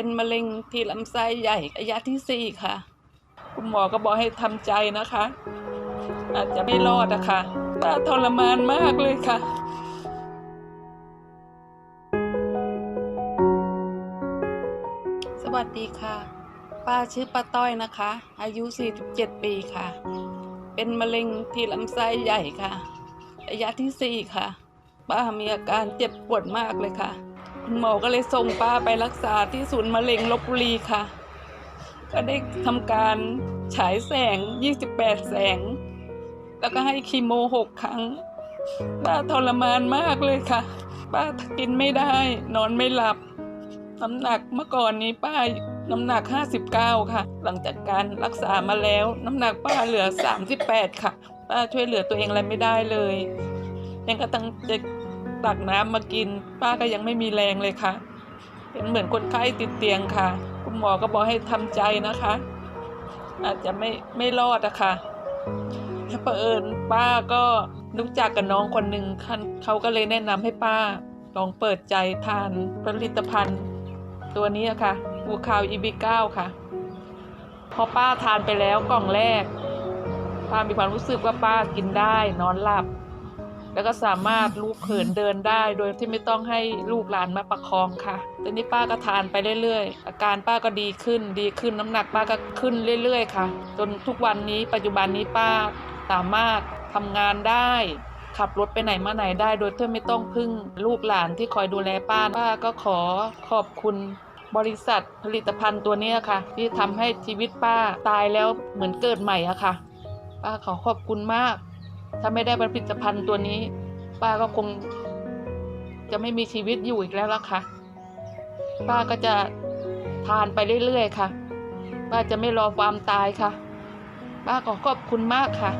เป็นมะเร็งที่ลำไส้ใหญ่ระยะที่สี่ค่ะ คุณหมอก็บอกให้ทำใจนะคะ อาจจะไม่รอดอะค่ะป้าทรมานมากเลยค่ะสวัสดีค่ะ ป้าชื่อป้าต้อยนะคะ อายุ 47 ปีค่ะ เป็นมะเร็งที่ลำไส้ใหญ่ค่ะระยะที่ 4 ค่ะ ป้ามีอาการเจ็บปวดมากเลยค่ะ คุณหมอก็เลยส่งป้าไปรักษาที่ศูนย์มะเร็งลบบุรีค่ะ ก็ได้ทำการฉายแสง 28 แสง แล้วก็ให้คีโม6ครั้ง ป้าทรมานมากเลยค่ะ ป้ากินไม่ได้ นอนไม่หลับ น้ำหนักเมื่อก่อนนี้ป้าน้ำหนัก 59 ค่ะ หลังจากการรักษามาแล้ว น้ำหนักป้าเหลือ 38 ค่ะ ป้าช่วยเหลือตัวเองอะไรไม่ได้เลยยังกระตั้งจะ ตักน้ำมากิน ป้าก็ยังไม่มีแรงเลยค่ะ เป็นเหมือนคนไข้ติดเตียงค่ะ คุณหมอก็บอกให้ทำใจนะคะ อาจจะไม่ไม่รอดอะค่ะถ้าเผอิญป้าก็รู้จักกับน้องคนหนึ่งเขาก็เลยแนะนำให้ป้าลองเปิดใจทานผลิตภัณฑ์ ตัวนี้อะค่ะบูคาวอีบีเก้าค่ะ พอป้าทานไปแล้วกล่องแรกป้ามีความรู้สึกว่าป้ากินได้นอนหลับ แล้วก็สามารถลูกเขินเดินได้โดยที่ไม่ต้องให้ลูกหลานมาประคองค่ะตอนนี้ป้าก็ทานไปเรื่อยๆ อาการป้าก็ดีขึ้นดีขึ้นน้ำหนักป้าก็ขึ้นเรื่อยๆ ค่ะ จนทุกวันนี้ปัจจุบันนี้ป้าสามารถทำงานได้ขับรถไปไหนมาไหนได้โดยที่ไม่ต้องพึ่งลูกหลานที่คอยดูแลป้าป้าก็ขอขอบคุณบริษัทผลิตภัณฑ์ตัวนี้ค่ะ ที่ทำให้ชีวิตป้าตายแล้วเหมือนเกิดใหม่อะค่ะ ป้าขอขอบคุณมาก ถ้าไม่ได้ผลิตภัณฑ์ตัวนี้ ป้าก็คง จะไม่มีชีวิตอยู่อีกแล้วล่ะค่ะ ป้าก็จะทานไปเรื่อยๆค่ะ ป้าจะไม่รอความตายค่ะ ป้าขอขอบคุณมากค่ะ